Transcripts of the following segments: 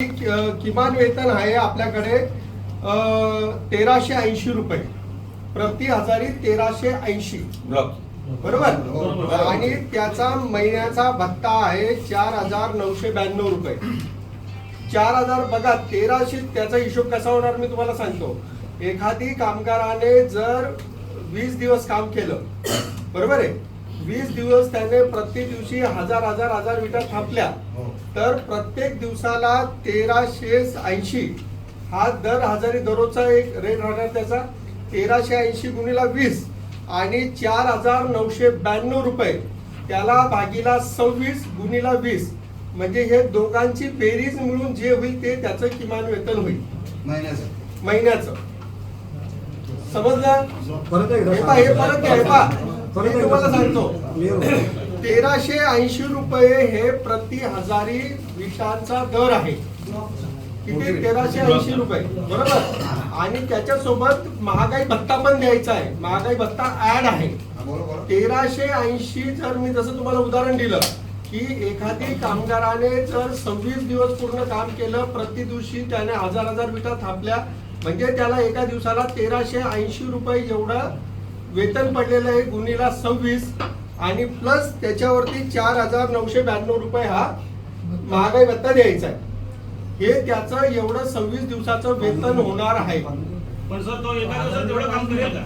किमान वेतन आहे आपल्याकडे तेराशे ऐंशी रुपये. प्रति हजारी तेराशे ऐंशी. ब्लॉक. बरोबर? आणि त्याचा महिन्याचा भत्ता आहे चार हजार नऊशे ब्याण्णव रुपये. चार हजार बघा तेराशे त्याचा हिशोब कसा होणार मी तुम्हाला सांगतो. एखादी कामगाराने जर वीस दिवस काम केलं बरोबर आहे? वीस दिवस त्याने प्रति दिवशी हजार हजार हजार विटा थापल्या तर प्रत्येक दिवसाला तेराशे ऐंशी हा दर हजारी दररोजचा एक रेट राहणार त्याचा. तेराशे ऐंशी गुणिला वीस आणि चार हजार नऊशे ब्याण्णव रुपये. त्याला भागीला सव्वीस गुणिला वीस. म्हणजे हे दोघांची बेरीज मिळून जे होईल ते त्याचं किमान वेतन होईल. महिन्याचं. महिन्याचं. समजलं? परत एकदा हे हे परत हे. मी तुम्हाला. सांगतो. तेराशे ऐंशी रुपये हे प्रति हजारी विटांचा दर आहे. किती? तेराशे ऐंशी रुपये. बरोबर? आणि त्याच्यासोबत महागाई भत्ता पण द्यायचा आहे. महागाई भत्ता ऍड आहे. बरोबर. तेराशे ऐंशी जर मी जसं तुम्हाला उदाहरण दिलं की एखादी कामगाराने जर सव्वीस दिवस पूर्ण काम केलं प्रति दिवशी त्याने हजार हजार विटा थापल्या म्हणजे त्याला एका दिवसाला तेराशे ऐंशी रुपये एवढं वेतन पडलेलं आहे गुन्हेला सव्वीस आणि प्लस त्याच्यावरती चार हजार नऊशे ब्याण्णव रुपये हा महागाई भत्ता द्यायचा आहे. हे त्याचं एवढं सव्वीस दिवसाचं वेतन होणार आहे. पण सर तो एका दिवसात तेवढं काम करेल का?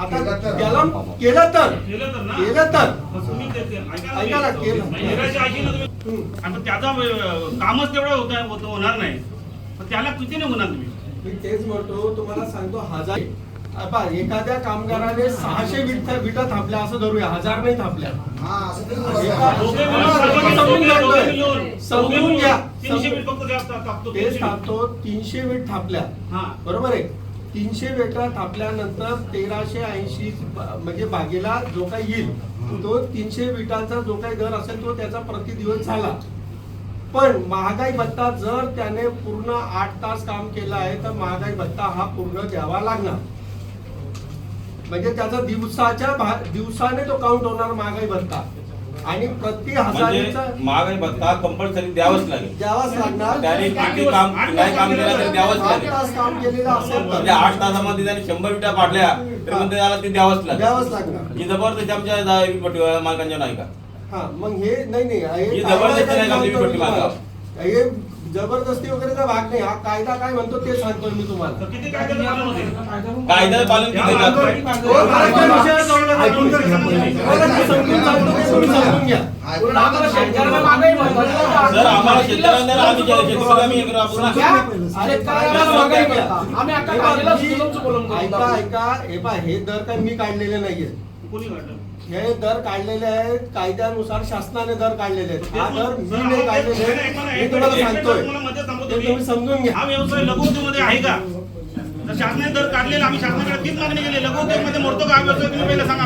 आता केलं तर. त्याला केलं तर. केलं तर ना? केलं तर. पण तुम्ही ते- ते- ऐका ऐका ना, केलं. तेराशे ऐंशी ना तुम्ही हम्म. आणि पण त्याचा अं, कामच तेवढं होत होत- होणार नाही. पण त्याला किती नाही होणार तुम्ही? मी तेच म्हणतो तुम्हाला सांगतो हजार आता एखाद्या कामगाराने सहाशे विटा विटा थापल्या असं धरूया. हजार नाही थापल्या समजून घ्या. तेच थापतो तीनशे वीट थापल्या हा. बरोबर आहे. तीनशे वेटा थापल्यानंतर तेराशे ऐंशी म्हणजे बागेला जो काही येईल तो तीनशे विटांचा जो काही दर असेल तो त्याचा प्रति दिवस झाला. पण महागाई भत्ता जर त्याने पूर्ण आठ तास काम केलं आहे तर महागाई भत्ता हा पूर्ण द्यावा लागणार. म्हणजे त्याचा दिवसाच्या दिवसाने तो काउंट होणार महागाई भत्ता. आणि प्रति म्हणजे हजारीचा महागाई भत्ता कंपल्सरी द्यावंच लागेल. द्यावाच लागणार. त्याने किती काम काय काम केलं तरी द्यावंच आठ लागेल. तास काम केलेलं असेल म्हणजे तर आठ तासामध्ये त्याने शंभर विटा पाडल्या तर म्हणजे त्याला ते द्यावंच द्यावंच लागेल लागणार. ही जबरदस्ती आमच्या मालकांच्या नाही का? हा मग हे नाही नाही हे जबरदस्ती नाही का मागा? हे जबरदस्ती वगैरेचा भाग नाही. हा कायदा काय म्हणतो ते सांगतोय मी तुम्हाला. तर किती पालन होते? कायद्याचं पालन समजून सांगतो ते तुम्ही समजून घ्या. आम्हाला शेतकऱ्यांना जर आम्ही केलं. शेतकऱ्याला. आम्ही हे ऐका ऐका. हे पहा हे दर काय मी काढलेले नाहीये. कोणी काढलं? हे दर काढलेले आहेत कायद्यानुसार शासनाने दर काढलेले आहेत. हा दर मी नाही काढलेले आहेत. मी तुम्हाला सांगतोय. ते तुम्ही समजून घ्या. हा व्यवसाय लघुउद्योगमध्ये आहे का? तर शासनाने दर काढलेला आम्ही शासनाकडे तीच मागणी केली लघुउद्योगमध्ये मोडतो का हा व्यवसाय? तुम्ही पहिला सांगा.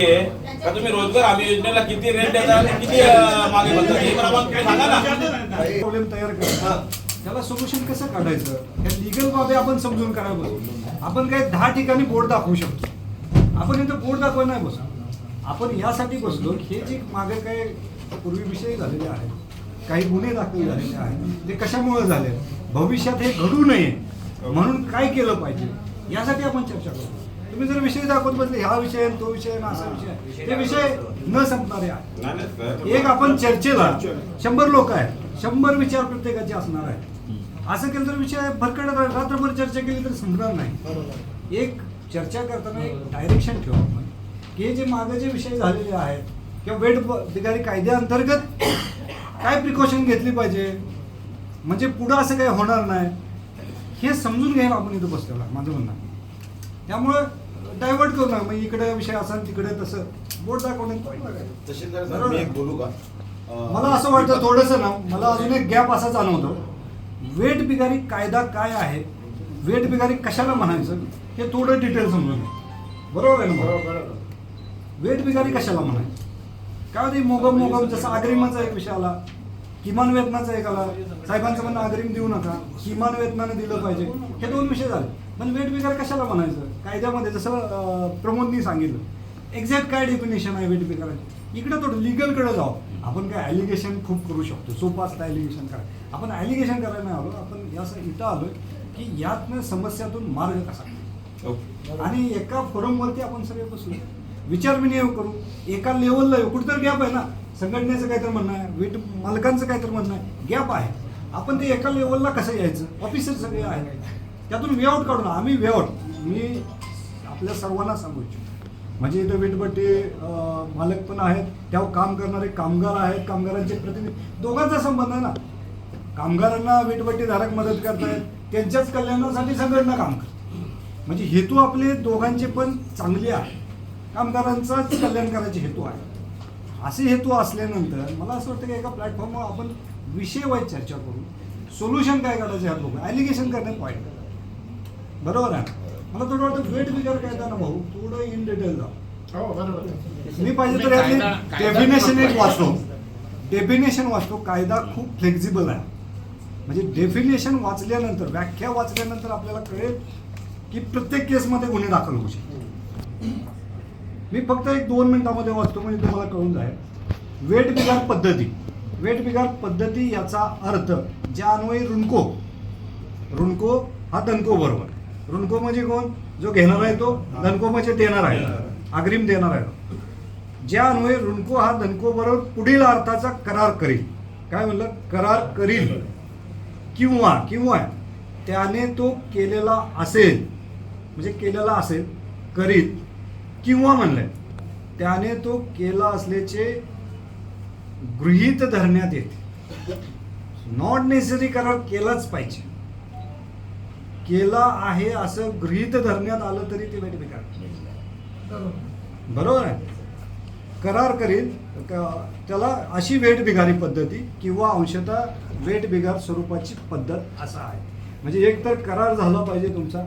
हे, का तुम्ही रोजगार आम्ही योजनेला किती रेट देता आणि किती मागे बघता हे प्रमाण तुम्ही सांगा ना. प्रॉब्लेम तयार करा. त्याला सोल्युशन कसं काढायचं? हे लिगल बाबी आपण समजून करायला आपण काय दहा ठिकाणी बोर्ड दाखवू शकतो. आपण इथं बोर्ड दाखवायला नाही बसू आपण यासाठी बसलो हे जे मागे काय पूर्वी विषय झालेले आहेत काही गुन्हे दाखल झालेले आहेत ते कशामुळे झाले भविष्यात हे घडू नये म्हणून काय केलं पाहिजे यासाठी आपण चर्चा करू तुम्ही जर विषय दाखवत बसले हा विषय आहे, तो विषय आहे, आणि असा विषय आहे, ते विषय न संपणारे आहेत. एक आपण चर्चेला शंभर लोक आहेत शंभर विचार प्रत्येकाचे असणार आहेत. असं केलं तर विषय भरकड रात्रभर चर्चा केली तर संपणार नाही. एक चर्चा करताना एक डायरेक्शन ठेवा आपण की हे जे मागे जे विषय झालेले आहेत किंवा वेट अधिकारी कायद्याअंतर्गत काय प्रिकॉशन घेतली पाहिजे? म्हणजे पुढं असं काही होणार नाही. हे समजून घ्यायला आपण इथं बसलेलो माझं म्हणणं. त्यामुळं डायव्हर्ट करू नका. मग इकडे विषय असा तिकडे तसं. बोट मी एक बोलू का? मला असं वाटतं थोडंसं ना मला अजून एक गॅप असा जाणवतो. वेट बिगारी कायदा काय आहे? वेट बिगारी कशाला म्हणायचं? हे थोडं डिटेल समजून घ्या. बरोबर आहे ना भाऊ? वेट बिगारी कशाला म्हणायचं काय होते मोगम मोगम जसं अग्रिमाचा एक विषय आला किमान वेतनाचा एक आला. साहेबांचं म्हणणं अग्रिम देऊ नका किमान वेतनानं दिलं पाहिजे. हे दोन विषय झाले. पण वेट बिगार कशाला म्हणायचं? कायद्यामध्ये जसं प्रमोदनी सांगितलं. एक्झॅक्ट काय डेफिनेशन आहे वेट बिगाराची इकडे थोडं लिगलकडे जाऊ. आपण काय ॲलिगेशन खूप करू शकतो. सोपं असतं ॲलिगेशन करा. आपण ॲलिगेशन करायला नाही आलो. आपण याचं इथं आलोय की यातनं समस्यातून मार्ग कसा. ओके. आणि एका फोरमवरती आपण सगळे बसू. विचार विनिमय करू. एका लेवलला येऊ कुठेतरी गॅप आहे ना? संघटनेचं काहीतरी म्हणणं आहे वीट मालकांचं काहीतरी म्हणणं आहे गॅप आहे. आपण ते एका लेवलला कसं यायचं? ऑफिसर सगळे आहे त्यातून वेआउट काढून आम्ही वेआउट मी आपल्या सर्वांना सांगू इच्छितो. म्हणजे इथं वीटभट्टी मालक पण आहेत. त्यावर काम करणारे कामगार आहेत. कामगारांचे प्रतिनिधी. दोघांचा संबंध आहे ना? कामगारांना वीटभट्टी धारक मदत करतायत. त्यांच्याच कल्याणासाठी संघटना काम करतात. म्हणजे हेतू आपले दोघांचे पण चांगले आहे. कामगारांचाच कल्याण करायचे हेतू आहे. असे हेतू असल्यानंतर मला असं वाटतं की एका प्लॅटफॉर्मवर आपण विषयवाईज चर्चा करू. सोल्युशन काय काढायचं ह्यात बघू ॲलिगेशन करण्यात पॉईंट बरोबर आहे? मला थोडं वाटतं वेट बिगर काय ना भाऊ थोडं इन डिटेल जा हो बरोबर. मी पाहिजे तर यातली डेफिनेशन एक वाचतो. डेफिनेशन वाचतो. कायदा खूप फ्लेक्झिबल आहे. म्हणजे डेफिनेशन वाचल्यानंतर व्याख्या वाचल्यानंतर आपल्याला कळेल की प्रत्येक केसमध्ये गुन्हे दाखल होऊ शकतात. मी फक्त एक दोन मिनिटामध्ये वाचतो म्हणजे तुम्हाला कळून जाईल. वेट बिगार पद्धती. वेट बिगार पद्धती याचा अर्थ ज्या अन्वयी रुणको रुणको हा दणको बरोबर. रुणको म्हणजे कोण? जो घेणार आहे तो. दणको म्हणजे देणार आहे. अग्रिम देणार आहे तो. ज्या अन्वये रुणको हा धनको बरोबर पुढील अर्थाचा करार करील. काय म्हणलं? करार करील. किंवा किंवा त्याने तो केलेला असेल म्हणजे केलेला असेल करीत किंवा म्हणलंय त्याने तो केला असल्याचे गृहीत धरण्यात येते. नॉट नेसेसरी करार केलाच पाहिजे. केला आहे असं गृहीत धरण्यात आलं तरी ते वाईट बेकार. बरोबर आहे? करार करीत त्याला अशी वेट बिगारी पद्धती किंवा अंशतः वेट बिगार स्वरूपाची पद्धत असा आहे. म्हणजे एक तर करार झाला पाहिजे तुमचा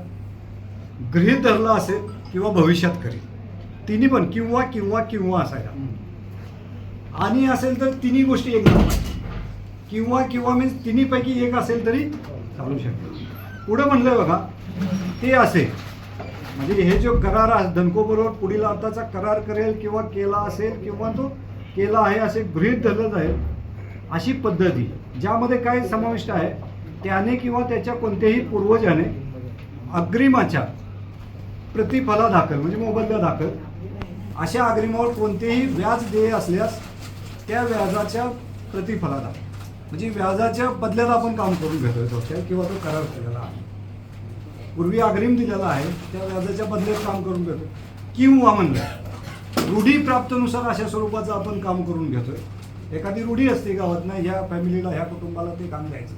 गृहीत धरला असेल किंवा भविष्यात करील. तिन्ही पण किंवा किंवा किंवा असायला. आणि असेल तर तिन्ही गोष्टी एक. किंवा किंवा मीन्स तिन्हीपैकी एक असेल तरी चालू शकते. पुढं म्हणलंय बघा ते असेल. म्हणजे हे जो करार आहे धनकोबरोबर पुढील अर्थाचा करार करेल किंवा केला असेल किंवा तो केला आहे असे गृहीत धरलं जाईल अशी पद्धती ज्यामध्ये काय समाविष्ट आहे त्याने किंवा त्याच्या कोणत्याही पूर्वजाने अग्रिमाच्या प्रतिफला दाखल म्हणजे मोबदला दाखल. अशा अग्रिमावर कोणतेही व्याज देय असल्यास त्या व्याजाच्या प्रतिफला दाखल. म्हणजे व्याजाच्या बदल्यात आपण काम करून घेतोय सोशल किंवा तो करार केलेला आहे. पूर्वी अग्रिम दिलेला आहे त्या व्याजाच्या बदल्यात काम करून घेतो किंवा म्हणलं रूढी प्राप्तनुसार अशा स्वरूपाचं आपण काम करून घेतोय. एखादी रूढी असते गावात नाही ह्या फॅमिलीला ह्या कुटुंबाला ते काम द्यायचं.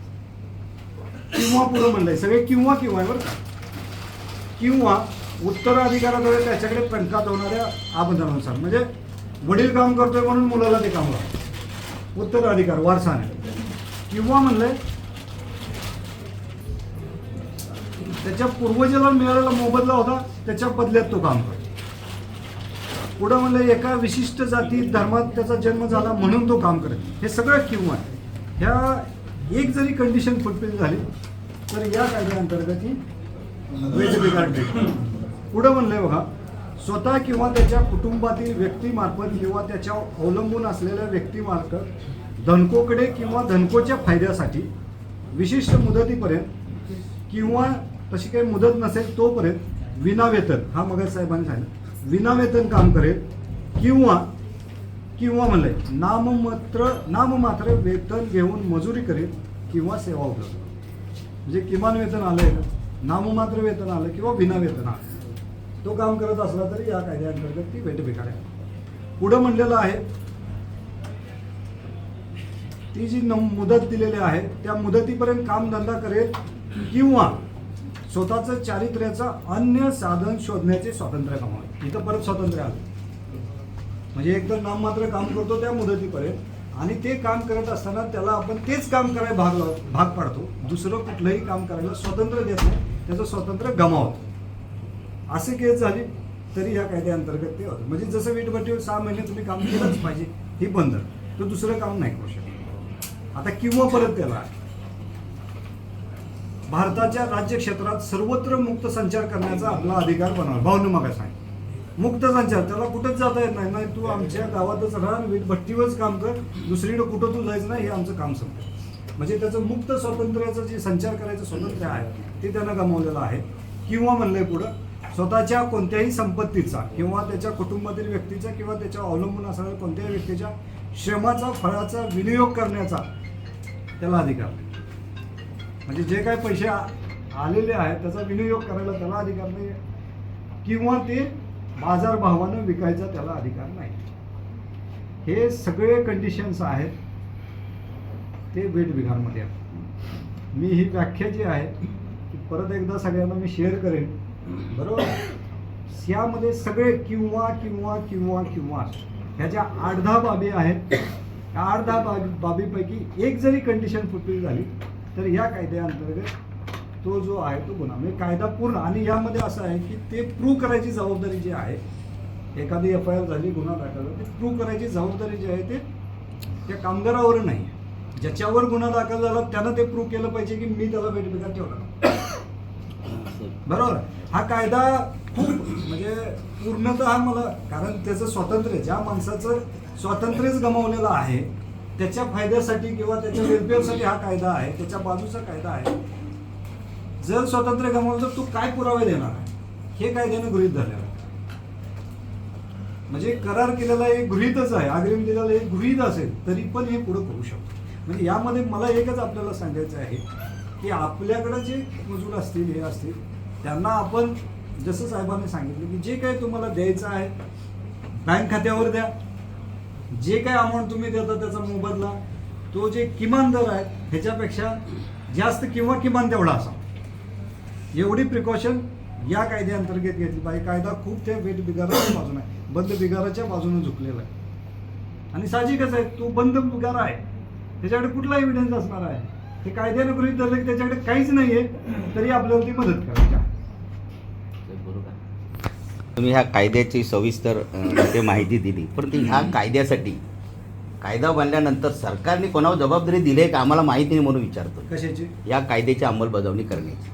किंवा पुढं म्हणलंय सगळे किंवा किंवा आहे बरं का. किंवा उत्तराधिकाराद्वारे त्याच्याकडे पंकात होणाऱ्या आबंधनानुसार म्हणजे वडील काम करतोय म्हणून मुलाला ते काम लागतं. उत्तराधिकार वारसाने. किंवा म्हणलंय त्याच्या पूर्वजाला मिळालेला मोबदला होता त्याच्या बदल्यात तो काम करतो. पुढं म्हणलं एका विशिष्ट जाती धर्मात त्याचा जन्म झाला म्हणून तो काम करत हे सगळं किंवा ह्या एक जरी कंडिशन फुलफिल झाली तर या कायद्याअंतर्गत ही वेज पुढं म्हणलंय बघा स्वतः किंवा त्याच्या कुटुंबातील व्यक्तीमार्फत किंवा त्याच्या अवलंबून असलेल्या व्यक्तीमार्फत धनकोकडे किंवा धनकोच्या फायद्यासाठी विशिष्ट मुदतीपर्यंत किंवा तशी काही मुदत नसेल तोपर्यंत विनावेतन हा मग साहेबांनी सांगितलं विनावेतन काम करेल किंवा किंवा म्हणलंय नाममात्र नाममात्र वेतन घेऊन मजुरी करेल किंवा सेवा उपलब्ध म्हणजे किमान वेतन आलंय का नाममात्र वेतन आलं किंवा विनावेतन आलं. तो काम करत असला तरी या कायद्याअंतर्गत ती वेट आहे. पुढं म्हणलेलं आहे ती जी नम मुदत दिलेली आहे त्या मुदतीपर्यंत काम धंदा करेल किंवा स्वतःचं चारित्र्याचं अन्य साधन शोधण्याचे स्वातंत्र्य कमावेल. इथं परत स्वातंत्र्य आलं. म्हणजे एकतर नाममात्र काम करतो त्या मुदतीपर्यंत आणि ते काम करत असताना त्याला आपण तेच काम करायला भाग लाव भाग पाडतो. दुसरं कुठलंही काम करायला स्वातंत्र्य देत नाही. त्याचं स्वातंत्र्य गमावतो. असे केस झाली तरी या कायद्याअंतर्गत ते होतं. म्हणजे जसं वीटभट्टीवर सहा महिने तुम्ही काम केलंच पाहिजे ही बंद. तो दुसरं काम नाही करू शकत. आता किंवा परत त्याला भारताच्या राज्य क्षेत्रात सर्वत्र मुक्त संचार करण्याचा आपला अधिकार बनवला भाऊन मग सांग मुक्त संचार त्याला कुठंच जाता येत नाही. नाही तू आमच्या गावातच राहा वीट भट्टीवरच काम कर. दुसरीकडे कुठं तू जायचं नाही हे आमचं काम संपतं म्हणजे त्याचं मुक्त स्वातंत्र्याचं जे संचार करायचं स्वातंत्र्य आहे ते त्यानं गमावलेलं आहे. किंवा म्हणलंय पुढं स्वतःच्या कोणत्याही संपत्तीचा किंवा त्याच्या कुटुंबातील व्यक्तीचा किंवा त्याच्या अवलंबून असणाऱ्या कोणत्याही व्यक्तीच्या श्रमाचा फळाचा विनियोग करण्याचा त्याला अधिकार नाही. म्हणजे जे काही पैसे आलेले आहेत त्याचा विनियोग करायला त्याला अधिकार नाही. किंवा ते बाजारभावानं विकायचा त्याला अधिकार नाही. हे सगळे कंडिशन्स आहेत. ते वेट बिघारमध्ये आहेत. मी ही व्याख्या जी आहे ती परत एकदा सगळ्यांना मी शेअर करेन. बरोबर? यामध्ये सगळे किंवा किंवा किंवा किंवा ह्या ज्या आठ दहा बाबी आहेत या आठ दहा बाबी बाबीपैकी एक जरी कंडिशन फुटली झाली तर या कायद्याअंतर्गत तो जो आहे तो गुन्हा. म्हणजे कायदा पूर्ण. आणि यामध्ये असं आहे की ते प्रूव्ह करायची जबाबदारी जी आहे एखादी एफ आय आर झाली गुन्हा दाखल ते प्रूव्ह करायची जबाबदारी जी आहे ते त्या कामगारावर नाही. ज्याच्यावर गुन्हा दाखल झाला त्यानं ते प्रूव्ह केलं पाहिजे की मी त्याला वेटबिगार ठेवला. बरोबर. हा कायदा खूप म्हणजे पूर्णतः मला कारण त्याचं स्वातंत्र्य ज्या माणसाचं स्वातंत्र्यच गमावलेलं आहे त्याच्या फायद्यासाठी किंवा त्याच्या वेलफेअरसाठी हा कायदा आहे त्याच्या बाजूचा कायदा आहे. जर स्वातंत्र्य गमावलं तर तू काय पुरावे देणार आहे? हे कायद्याने गृहीत झालेलं आहे. म्हणजे करार केलेला एक गृहीतच आहे अग्रिम दिलेला एक गृहीत असेल तरी पण हे पुढे करू शकतो. म्हणजे यामध्ये मला एकच आपल्याला सांगायचं आहे की आपल्याकडे जे मजूर असतील हे असतील त्यांना आपण जसं साहेबांनी सांगितलं की जे काही तुम्हाला द्यायचं आहे बँक खात्यावर द्या. जे काही अमाऊंट तुम्ही देता त्याचा मोबदला. तो जे किमान दर आहे ह्याच्यापेक्षा जास्त किंवा किमान तेवढा असा. एवढी प्रिकॉशन या कायद्याअंतर्गत घेतली पाहिजे. कायदा खूप त्या वेट बिगाराच्या बाजूने आहे. बंद बिगाराच्या बाजूने झुकलेला आहे. आणि साहजिकच आहे तो बंद बिगार आहे. त्याच्याकडे कुठला एव्हिडन्स असणार आहे? ते कायद्याने गृहित धरलं की त्याच्याकडे काहीच नाही आहे तरी आपल्याला ती मदत करा. तुम्ही ह्या कायद्याची सविस्तर माहिती दिली. परंतु ह्या कायद्यासाठी कायदा बनल्यानंतर सरकारने कोणावर जबाबदारी दिली आहे का आम्हाला माहिती नाही म्हणून विचारतो. कशाची? या कायद्याची अंमलबजावणी करण्याची.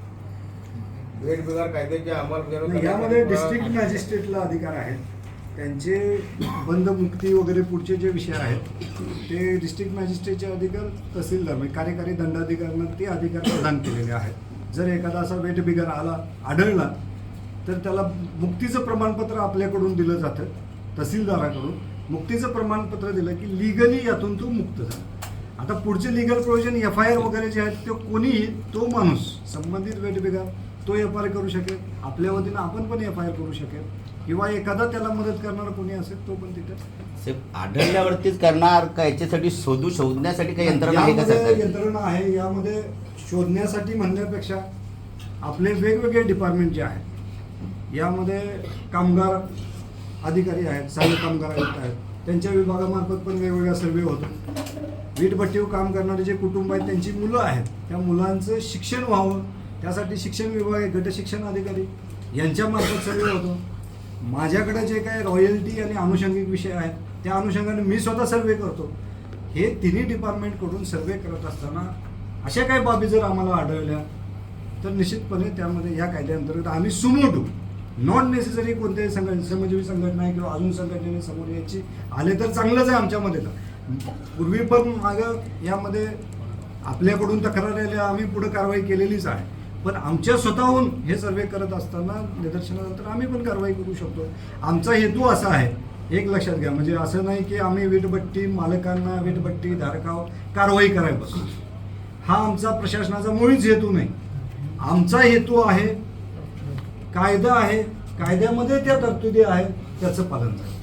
वेगवेगळ्या कायद्याच्या अंमलबजावणी यामध्ये डिस्ट्रिक्ट मॅजिस्ट्रेटला अधिकार आहेत. त्यांचे बंदमुक्ती वगैरे पुढचे जे विषय आहेत ते डिस्ट्रिक्ट मॅजिस्ट्रेटचे अधिकार तहसीलदार म्हणजे कार्यकारी दंडाधिकाऱ्यांना ते अधिकार प्रदान केलेले आहेत. जर एखादा असा वेट बिगार आला आढळला तर त्याला मुक्तीचं प्रमाणपत्र आपल्याकडून दिलं जातं तहसीलदाराकडून. मुक्तीचं प्रमाणपत्र दिलं की लिगली यातून तो मुक्त झाला. आता पुढचे legal provision F I R वगैरे जे आहेत ते कोणीही तो माणूस संबंधित वेट बिगार तो एफ आय आर करू शकेल. आपल्या वतीनं आपण पण एफ आय आर करू शकेल. किंवा एखादा त्याला मदत करणारा कोणी असेल तो पण तिथे. आढळल्यावरतीच करणार का? याच्यासाठी शोधू शोधण्यासाठी काही यंत्रणा आहे यंत्रणा आहे. यामध्ये शोधण्यासाठी म्हणण्यापेक्षा आपले वेगवेगळे डिपार्टमेंट जे आहेत यामध्ये कामगार अधिकारी आहेत सहाय्य कामगार आयुक्त आहेत. त्यांच्या विभागामार्फत पण वेगवेगळा सर्वे होतो वीटभट्टीवर काम करणारे जे कुटुंब आहेत त्यांची मुलं आहेत. त्या मुलांचं शिक्षण व्हावं. त्यासाठी शिक्षण विभाग आहे गट शिक्षण अधिकारी. यांच्यामार्फत सर्वे होतो माझ्याकडे जे काही रॉयल्टी आणि अनुषंगिक विषय आहेत त्या अनुषंगाने मी स्वतः सर्वे करतो. हे तिन्ही डिपार्टमेंटकडून सर्वे करत असताना अशा काही बाबी जर आम्हाला आढळल्या तर निश्चितपणे त्यामध्ये या कायद्याअंतर्गत आम्ही सुमोटू नॉन नेसेसरी कोणत्याही संघटना श्रमजीवी संघटना आहे किंवा अजून संघटनेने समोर यायची आले तर चांगलंच आहे आमच्यामध्ये तर. पूर्वी पण मागं यामध्ये आपल्याकडून तक्रार आल्या आम्ही पुढे कारवाई केलेलीच आहे. पण आमच्या स्वतःहून हे सर्वे करत असताना निदर्शनानंतर आम्ही पण कारवाई करू शकतो. आमचा हेतू असा आहे एक लक्षात घ्या. म्हणजे असं नाही की आम्ही वीटभट्टी मालकांना वीटभट्टी धारकावर कारवाई करायला बसू हा आमचा प्रशासनाचा मुळीच हेतू नाही. आमचा हेतू आहे कायदा आहे कायद्यामध्ये त्या तरतुदी आहेत त्याचं पालन करायचं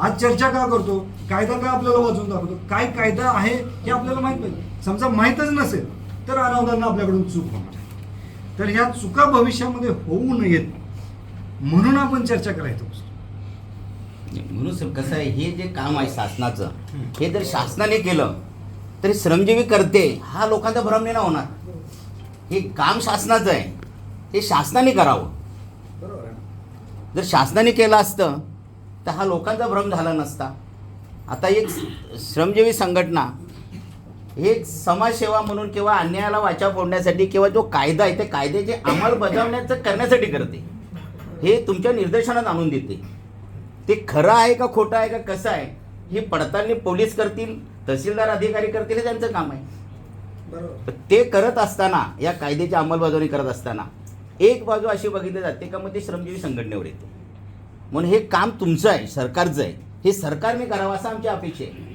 आज चर्चा का करतो? कायदा काय आपल्याला वाचून दाखवतो? काय कायदा आहे हे आपल्याला माहीत पाहिजे समजा माहीतच नसेल तर अनावधानं आपल्याकडून चूक होणार आहे. तर ह्या चुका भविष्यामध्ये होऊ नयेत म्हणून आपण चर्चा करायचं. म्हणून सर कसं आहे हे जे काम आहे शासनाचं हे जर शासनाने केलं तरी श्रमजीवी करते हा लोकांचा भ्रम नाही ना होणार. हे काम शासनाचं आहे. हे शासनाने करावं? जर शासनाने केलं असतं तर हा लोकांचा भ्रम झाला नसता. आता एक श्रमजीवी संघटना हे एक समाजसेवा म्हणून किंवा अन्यायाला वाचा फोडण्यासाठी किंवा जो कायदा आहे त्या कायद्याची अंमलबजावण्याचं करण्यासाठी करते. हे तुमच्या निर्देशनात आणून देते. ते खरं आहे का खोटं आहे का कसं आहे ही पडताळणी पोलीस करतील तहसीलदार अधिकारी करतील हे त्यांचं काम आहे. ते करत असताना या कायद्याची अंमलबजावणी करत असताना एक बाजू अशी बघितली जाते का मग ते श्रमजीवी संघटनेवर येते. म्हणून हे काम तुमचं आहे सरकारचं आहे. हे सरकारने करावं असं आमची अपेक्षा आहे.